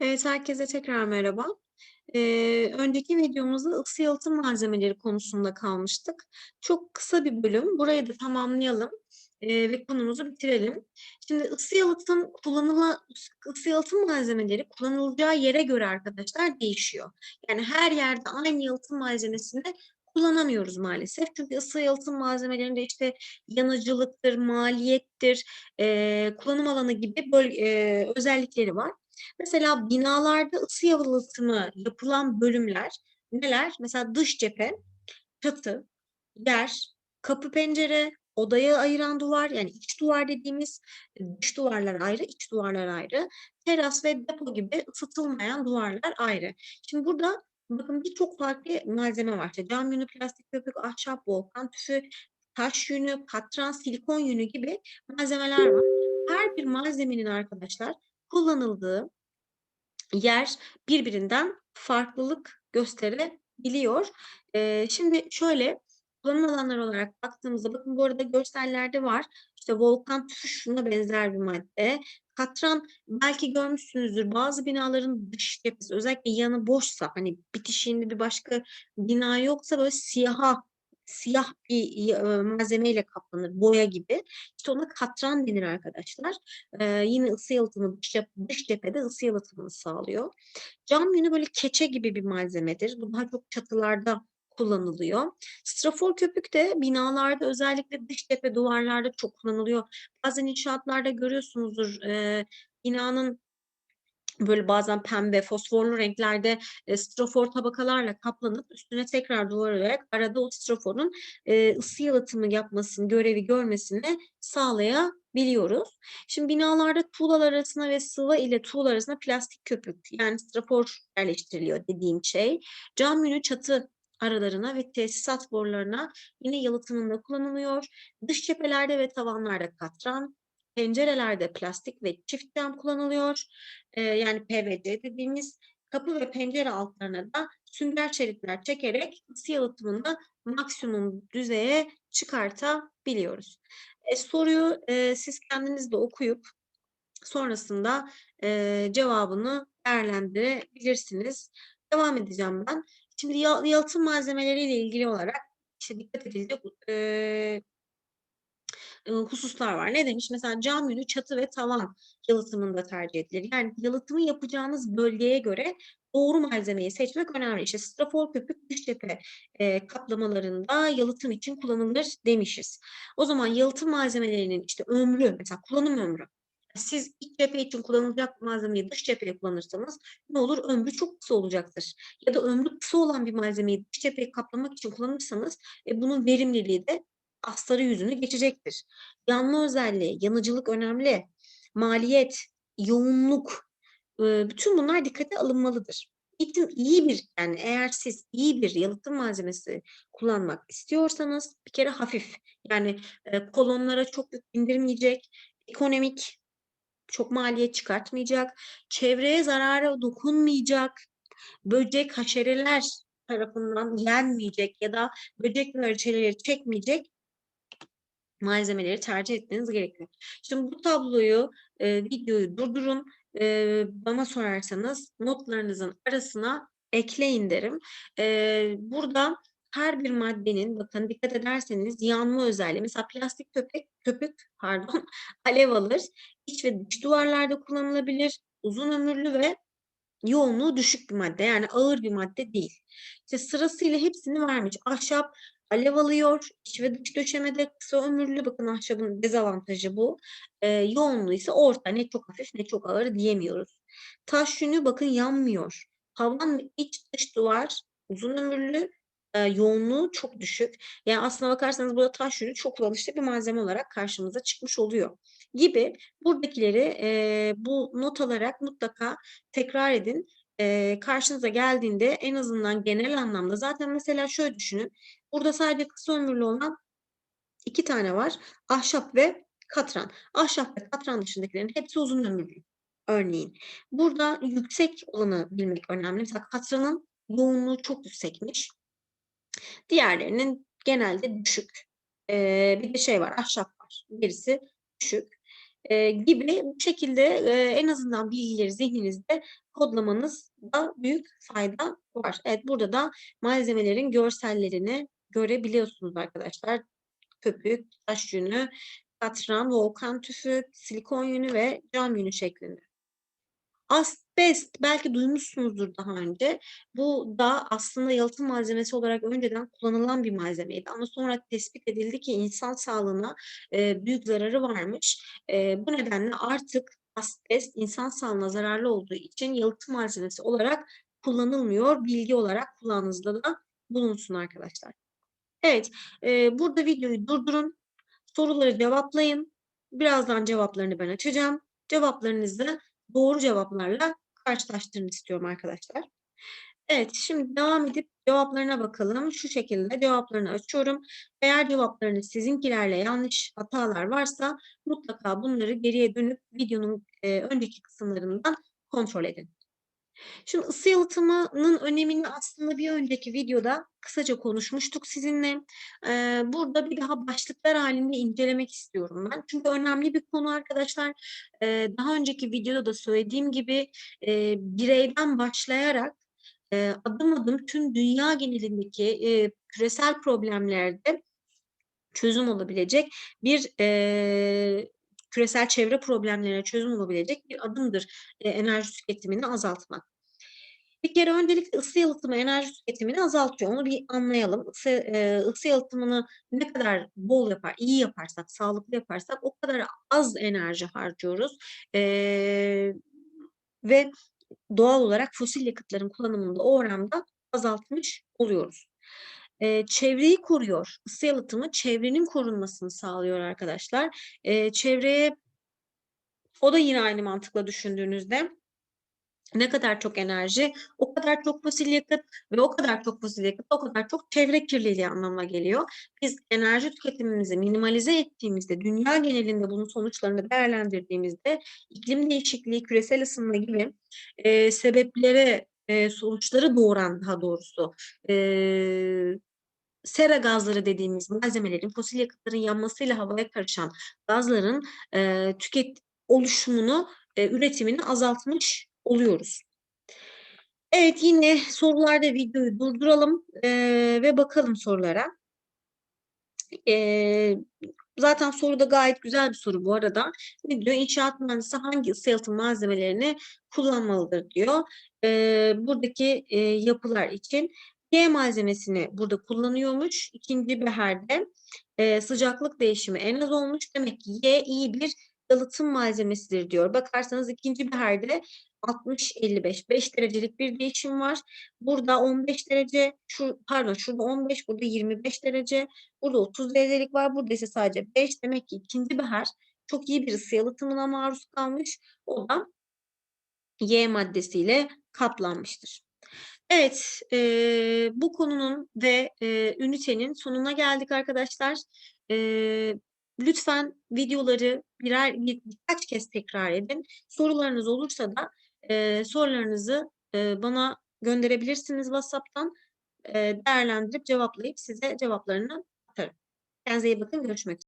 Evet, herkese tekrar merhaba. Eee, önceki videomuzda ısı yalıtım malzemeleri konusunda kalmıştık. Çok kısa bir bölüm. Burayı da tamamlayalım eee, ve konumuzu bitirelim. Şimdi ısı yalıtım kullanılan ısı yalıtım malzemeleri kullanılacağı yere göre arkadaşlar değişiyor. Yani her yerde aynı yalıtım malzemesini kullanamıyoruz maalesef. Çünkü ısı yalıtım malzemelerinde işte yanıcılıktır, maliyettir, eee, kullanım alanı gibi böyle eee, özellikleri var. Mesela binalarda ısı yalıtımı yapılan bölümler neler? Mesela dış cephe, çatı, yer, kapı pencere, odayı ayıran duvar yani iç duvar dediğimiz dış duvarlar ayrı, iç duvarlar ayrı. Teras ve depo gibi ısıtılmayan duvarlar ayrı. Şimdi burada bakın birçok farklı malzeme var. İşte cam yünü, plastik köpük, ahşap, volkan tüfü, taş yünü, katran, silikon yünü gibi malzemeler var. Her bir malzemenin arkadaşlar kullanıldığı yer birbirinden farklılık gösterebiliyor. Eee, şimdi şöyle kullanım alanları olarak baktığımızda bakın bu arada görsellerde var. İşte volkan tüfü şuna benzer bir madde. Katran belki görmüşsünüzdür bazı binaların dış cephesi özellikle yanı boşsa hani bitişiğinde bir başka bina yoksa böyle siyaha siyah bir e, malzemeyle kaplanır, boya gibi. İşte ona katran denir arkadaşlar. Yine ısı yalıtımı dış, dış cephede ısı yalıtımını sağlıyor. Cam yünü böyle keçe gibi bir malzemedir. Bu daha çok çatılarda kullanılıyor. Strafor köpük de binalarda özellikle dış cephe duvarlarda çok kullanılıyor. Bazen inşaatlarda görüyorsunuzdur e, binanın böyle bazen pembe, fosforlu renklerde e, strafor tabakalarla kaplanıp üstüne tekrar duvar olarak arada o straforun e, ısı yalıtımı yapmasını, görevi görmesini sağlayabiliyoruz. Şimdi binalarda tuğlalar arasına ve sıva ile tuğla arasına plastik köpük yani strafor yerleştiriliyor dediğim şey. Cam yünü çatı aralarına ve tesisat borularına yine yalıtımında kullanılıyor. Dış cephelerde ve tavanlarda katran, pencerelerde plastik ve çift cam kullanılıyor. Ee, yani PVC dediğimiz kapı ve pencere altlarına da sünger çelikler çekerek ısı yalıtımını maksimum düzeye çıkartabiliyoruz. E, soruyu e, siz kendiniz de okuyup sonrasında e, cevabını değerlendirebilirsiniz. Devam edeceğim ben. Şimdi yalıtım malzemeleriyle ilgili olarak işte dikkat edilecek e, hususlar var. Ne demiş? Mesela cam yünü, çatı ve tavan yalıtımında tercih edilir. Yani yalıtımı yapacağınız bölgeye göre doğru malzemeyi seçmek önemli. İşte strafor köpük dış cephe e, kaplamalarında yalıtım için kullanılır demişiz. O zaman yalıtım malzemelerinin işte ömrü, mesela kullanım ömrü. Siz iç cephe için kullanılacak malzemeyi dış cepheye kullanırsanız ne olur? Ömrü çok kısa olacaktır. Ya da ömrü kısa olan bir malzemeyi dış cepheyi kaplamak için kullanırsanız e, bunun verimliliği de astarı yüzünü geçecektir. Yanma özelliği, yanıcılık önemli, maliyet, yoğunluk, bütün bunlar dikkate alınmalıdır. Eğitim iyi bir yani eğer siz iyi bir yalıtım malzemesi kullanmak istiyorsanız bir kere hafif yani kolonlara çok yük indirmeyecek, ekonomik çok maliyet çıkartmayacak, çevreye zarara dokunmayacak, böcek, haşereler tarafından yenmeyecek ya da böcek ve çekmeyecek malzemeleri tercih etmeniz gerekiyor. Şimdi bu tabloyu, e, videoyu durdurun. E, bana sorarsanız notlarınızın arasına ekleyin derim. E, burada her bir maddenin bakın dikkat ederseniz yanma özelliği. Mesela plastik köpek, köpük pardon alev alır. İç ve dış duvarlarda kullanılabilir. Uzun ömürlü ve yoğunluğu düşük bir madde. Yani ağır bir madde değil. İşte sırasıyla hepsini vermiş. Ahşap alev alıyor. İç ve dış döşemede kısa ömürlü. Bakın ahşabın dezavantajı bu. E, yoğunluğu ise orta. Ne çok hafif ne çok ağır diyemiyoruz. Taş yünü bakın yanmıyor. Tavan ve iç dış duvar uzun ömürlü. E, yoğunluğu çok düşük. Yani aslına bakarsanız burada taş yünü çok kullanışlı bir malzeme olarak karşımıza çıkmış oluyor. Gibi buradakileri e, bu not alarak mutlaka tekrar edin. E, karşınıza geldiğinde en azından genel anlamda zaten mesela şöyle düşünün. Burada sadece kısa ömürlü olan iki tane var. Ahşap ve katran. Ahşap ve katran dışındakilerin hepsi uzun ömürlü. Örneğin. Burada yüksek olanı bilmek önemli. Mesela katranın yoğunluğu çok yüksekmiş. Diğerlerinin genelde düşük. Ee, bir de şey var, ahşap var. Birisi düşük. Eee, gibi bu şekilde, eee, en azından bilgileri zihninizde kodlamanızda büyük fayda var. Evet, burada da malzemelerin görsellerini görebiliyorsunuz arkadaşlar. Köpük, taş yünü, katran, volkan tüfü, silikon yünü ve cam yünü şeklinde. Asbest belki duymuşsunuzdur daha önce. Bu da aslında yalıtım malzemesi olarak önceden kullanılan bir malzemeydi ama sonra tespit edildi ki insan sağlığına, eee, büyük zararı varmış. Eee, bu nedenle artık asbest insan sağlığına zararlı olduğu için yalıtım malzemesi olarak kullanılmıyor. Bilgi olarak kulağınızda da bulunsun arkadaşlar. Evet, eee, burada videoyu durdurun. Soruları cevaplayın. Birazdan cevaplarını ben açacağım. Cevaplarınızı doğru cevaplarla karşılaştırın istiyorum arkadaşlar. Evet, şimdi devam edip cevaplarına bakalım. Şu şekilde cevaplarını açıyorum. Eğer cevaplarınız sizinkilerle yanlış hatalar varsa mutlaka bunları geriye dönüp videonun eee, önceki kısımlarından kontrol edin. Şimdi ısı yalıtımının önemini aslında bir önceki videoda kısaca konuşmuştuk sizinle. Eee, burada bir daha başlıklar halinde incelemek istiyorum ben. Çünkü önemli bir konu arkadaşlar. Eee, daha önceki videoda da söylediğim gibi eee, bireyden başlayarak eee, adım adım tüm dünya genelindeki eee, küresel problemlerde çözüm olabilecek bir eee, küresel çevre problemlerine çözüm olabilecek bir adımdır eee, enerji tüketimini azaltmak. Bir kere öncelikle ısı yalıtımı enerji tüketimini azaltıyor. Onu bir anlayalım. Isı, eee, ısı yalıtımını ne kadar bol yapar, iyi yaparsak, sağlıklı yaparsak o kadar az enerji harcıyoruz. Eee, ve doğal olarak fosil yakıtların kullanımını da o oranda azaltmış oluyoruz. Eee, çevreyi koruyor. Isı yalıtımı çevrenin korunmasını sağlıyor arkadaşlar. Eee, çevreye o da yine aynı mantıkla düşündüğünüzde ne kadar çok enerji, o kadar çok fosil yakıt ve o kadar çok fosil yakıt, o kadar çok çevre kirliliği anlamına geliyor. Biz enerji tüketimimizi minimalize ettiğimizde, dünya genelinde bunun sonuçlarını değerlendirdiğimizde iklim değişikliği, küresel ısınma gibi eee, sebeplere, eee, sonuçları doğuran daha doğrusu eee, sera gazları dediğimiz malzemelerin, fosil yakıtların yanmasıyla havaya karışan gazların eee, tüket oluşumunu, eee, üretimini azaltmış oluyoruz. Evet, yine sorularda videoyu durduralım eee, ve bakalım sorulara. Eee, zaten soru da gayet güzel bir soru bu arada. Ne diyor? İnşaat mühendisi hangi ısı malzemelerini kullanmalıdır diyor. Eee, buradaki eee, yapılar için Y malzemesini burada kullanıyormuş. İkinci beherde eee, sıcaklık değişimi en az olmuş. Demek ki Y iyi bir yalıtım malzemesidir diyor. Bakarsanız ikinci beherde 60-55 5 derecelik bir değişim var. Burada 15 derece, şu pardon şurada 15, burada 25 derece, burada 30 derecelik var. Burada ise sadece 5. Demek ki ikinci behar çok iyi bir ısı yalıtımına maruz kalmış. O da Y maddesiyle kaplanmıştır. Evet, eee, bu konunun ve eee, ünitenin sonuna geldik arkadaşlar. Eee, lütfen videoları birer bir, birkaç kez tekrar edin. Sorularınız olursa da eee, sorularınızı eee, bana gönderebilirsiniz WhatsApp'tan. Eee, değerlendirip cevaplayıp size cevaplarını atarım. Kendinize iyi bakın. Görüşmek üzere.